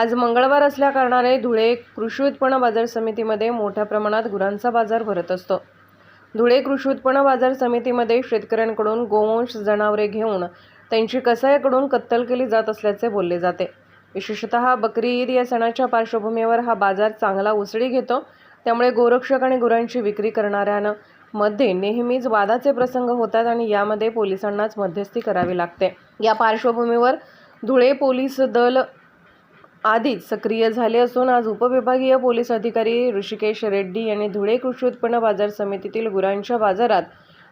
आज मंगळवार असल्याकारणाने धुळे कृषी उत्पन्न बाजार समितीमध्ये मोठ्या प्रमाणात गुरांचा बाजार भरत असतो. धुळे कृषी उत्पन्न बाजार समितीमध्ये शेतकऱ्यांकडून गोवंश जनावरे घेऊन त्यांची कसायाकडून कत्तल केली जात असल्याचे बोलले जाते. विशेषतः बकरी ईद या सणाच्या पार्श्वभूमीवर हा बाजार चांगला उसळी घेतो. त्यामुळे गोरक्षक आणि गुरांची विक्री करणाऱ्यांना मध्ये नेहमीच वादाचे प्रसंग होतात आणि यामध्ये पोलिसांनाच मध्यस्थी करावी लागते. या पार्श्वभूमीवर धुळे पोलीस दल आधीच सक्रिय झाले असून आज उपविभागीय पोलीस अधिकारी ऋषिकेश रेड्डी यांनी धुळे कृषी उत्पन्न बाजार समितीतील गुरांच्या बाजारात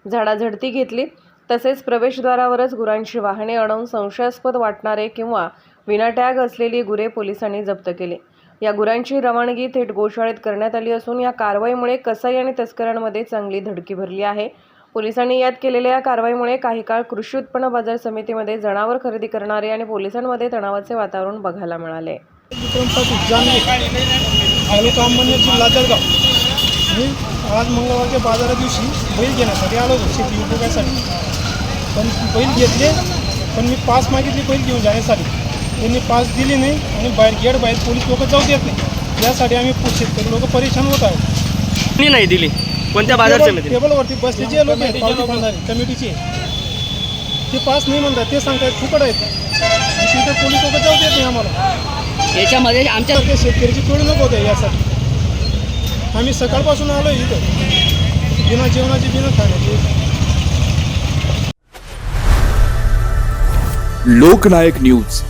झाडाझडती घेतली. तसेच प्रवेशद्वारावरच गुरांची वाहने अडवून संशयास्पद वाटणारे किंवा विनाटॅग असलेली गुरे पोलिसांनी जप्त केली. या गुरांची रवानगी थेट गोशाळेत करण्यात आली असून या कारवाईमुळे कसाई आणि तस्करांमध्ये चांगली धडकी भरली आहे. पोलिसांनी यात केलेल्या या कारवाईमुळे काही काळ कृषी उत्पन्न बाजार समितीमध्ये जनावर खरेदी करणारे आणि पोलिसांमध्ये तणावाचे वातावरण बघायला मिळाले. जिल्हा जळगाव. मी आज मंगळवारच्या बाजारा दिवशी बैल घेण्यासाठी आलो होतो शेती उपयोगासाठी. पण बैल घेतले पण मी पास मागितली बैल घेऊन जाण्यासाठी. त्यांनी पास दिली नाही आणि बाहेर गेट बाहेर पोलीस लोक जाऊ देत नाही. यासाठी आम्ही पु- शेतकरी लोक परेशान होत आहोत. नाही दिली? कोणत्या बाजार टेबलवरती बसले जे लोक आहेत पावती कमिटीचे ते पास नाही म्हणतात ते सांगतात फुकट आहेत. तिथे पोलीस लोक जाऊ देत नाही आम्हाला. याच्यामध्ये आमच्या ते शेतकऱ्याची पिळवणूक होते यासाठी. आम्ही सकाळपासून आलो इथं. बिना जेवणाची बिना खाण्याची. लोकनायक न्यूज.